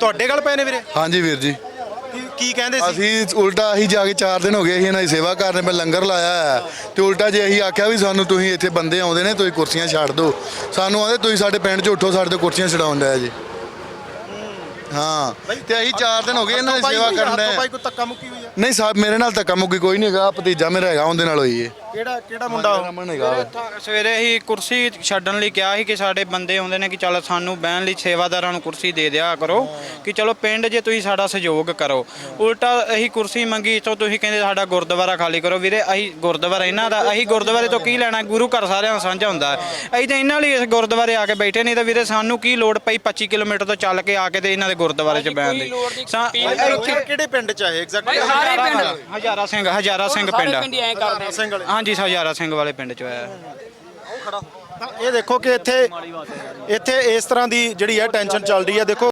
ਤੁਹਾਡੇ ਗੱਲ ਪਏ ਨੇ ਵੀਰੇ? ਹਾਂਜੀ ਵੀਰ ਜੀ। ਕੀ- ਕੀ ਕਹਿੰਦੇ ਸੀ? ਅਸੀਂ ਉਲਟਾ ਅਸੀਂ ਜਾ ਕੇ 4 ਦਿਨ ਹੋ ਗਏ ਅਸੀਂ ਇਹਨਾਂ ਦੀ ਸੇਵਾ ਕਰਨ ਮੈਂ ਲੰਗਰ ਲਾਇਆ ਹੈ। ਤੇ ਉਲਟਾ ਜੇ ਅਸੀਂ ਆਖਿਆ ਵੀ ਸਾਨੂੰ ਤੁਸੀਂ ਇੱਥੇ ਬੰਦੇ ਆਉਂਦੇ ਨੇ ਤੁਸੀਂ ਕੁਰਸੀਆਂ ਛੱਡ ਦਿਓ। ਸਾਨੂੰ ਆਂਦੇ ਤੁਸੀਂ ਸਾਡੇ ਪਿੰਡ 'ਚ ਉੱਠੋ ਸਾਡੇ ਤੋਂ ਕੁਰਸੀਆਂ ਛਡਾਉਣ ਡਿਆ ਜੀ। ਹਾਂ। ਤੇ ਅਸੀਂ 4 ਦਿਨ ਹੋ ਗਏ ਇਹਨਾਂ ਦੀ ਸੇਵਾ ਕਰਨ ਦੇ। ਭਾਈ ਕੋਈ ਧੱਕਾ ਮੁੱਕੀ ਹੋਈ ਆ? ਨਹੀਂ ਸਾਹਿਬ ਮੇਰੇ ਨਾਲ ਧੱਕਾ ਮੁੱਕੀ ਕੋਈ ਨਹੀਂ ਹੈਗਾ ਭਤੀਜਾ ਮੇਰਾ ਹੈਗਾ ਉਹਦੇ ਨਾਲ ਹੋਈ ਏ। ਕਿਹੜਾ ਕਿਹੜਾ ਮੁੰਡਾ ਉਹ? ਰਮਨ ਹੈਗਾ। ਸਵੇਰੇ ਹੀ ਕੁਰਸੀ ਛੱਡਣ ਲਈ ਕਿਹਾ ਸੀ ਕਿ ਸਾਡੇ ਬੰਦੇ ਆਉਂਦੇ ਨੇ ਕਿ ਚੱਲ ਸਾਨੂੰ ਬਹਿਣ ਲਈ ਸੇਵਾਦਾਰਾਂ ਨੂੰ ਕੁਰਸੀ ਦੇ ਦਿਆ ਕਰੋ ਕਿ ਚਲੋ ਪਿੰਡ ਜੇ ਤੁਸੀਂ ਸਾਡਾ ਸਹਿਯੋਗ ਕਰੋ। ਉਲਟਾ ਅਸੀਂ ਕੁਰਸੀ ਮੰਗੀ ਤੋਂ ਤੁਸੀਂ ਕਹਿੰਦੇ ਸਾਡਾ ਗੁਰਦੁਆਰਾ ਖਾਲੀ ਕਰੋ। ਵੀਰੇ ਅਸੀਂ ਗੁਰਦੁਆਰਾ ਇਹਨਾਂ ਦਾ ਅਸੀਂ ਗੁਰਦੁਆਰੇ ਤੋਂ ਕੀ ਲੈਣਾ? ਗੁਰੂ ਘਰ ਸਾਰਿਆਂ ਦਾ ਸਾਂਝਾ ਹੁੰਦਾ। ਹੈ। ਅਸੀਂ ਤਾਂ ਇਹਨਾਂ ਲਈ ਇਸ ਗੁਰਦੁਆਰੇ ਆ ਕੇ ਬੈਠੇ ਨਹੀਂ ਤਾਂ ਵੀਰੇ ਸਾਨੂੰ ਕੀ ਲੋੜ ਪਈ 25 ਕਿਲੋਮੀਟਰ ਤੋਂ ਚੱਲ ਕੇ ਆ ਕੇ ਤੇ ਇਹਨਾਂ ਦੇ ਗੁਰਦੁਆਰੇ 'ਚ ਬਹਿਣ ਦੀ? ਸਾ- ਕਿਹੜੇ- ਕਿਹੜੇ ਪਿੰਡ ਚ ਆਏ ਐਗਜ਼ੈਕਟ ਸਾਰੇ ਪਿੰਡ। ਹਜ਼ਾਰਾ ਸਿੰਘ ਹਜ਼ਾਰਾ ਸਿੰਘ ਪਿੰਡ ਪਿੰਡ ਐ ਕਰਦੇ ਸਿੰਘ ਵਾਲੇ। ਹਾਂਜੀ ਹਜ਼ਾਰਾ ਸਿੰਘ ਵਾਲੇ ਪਿੰਡ 'ਚ ਆਇਆ। ਤਾਂ ਇਹ ਦੇਖੋ ਕਿ ਇੱਥੇ ਇੱਥੇ ਇਸ ਤਰ੍ਹਾਂ ਦੀ ਜਿਹੜੀ ਹੈ ਟੈਨਸ਼ਨ ਚੱਲ ਰਹੀ ਹੈ। ਦੇਖੋ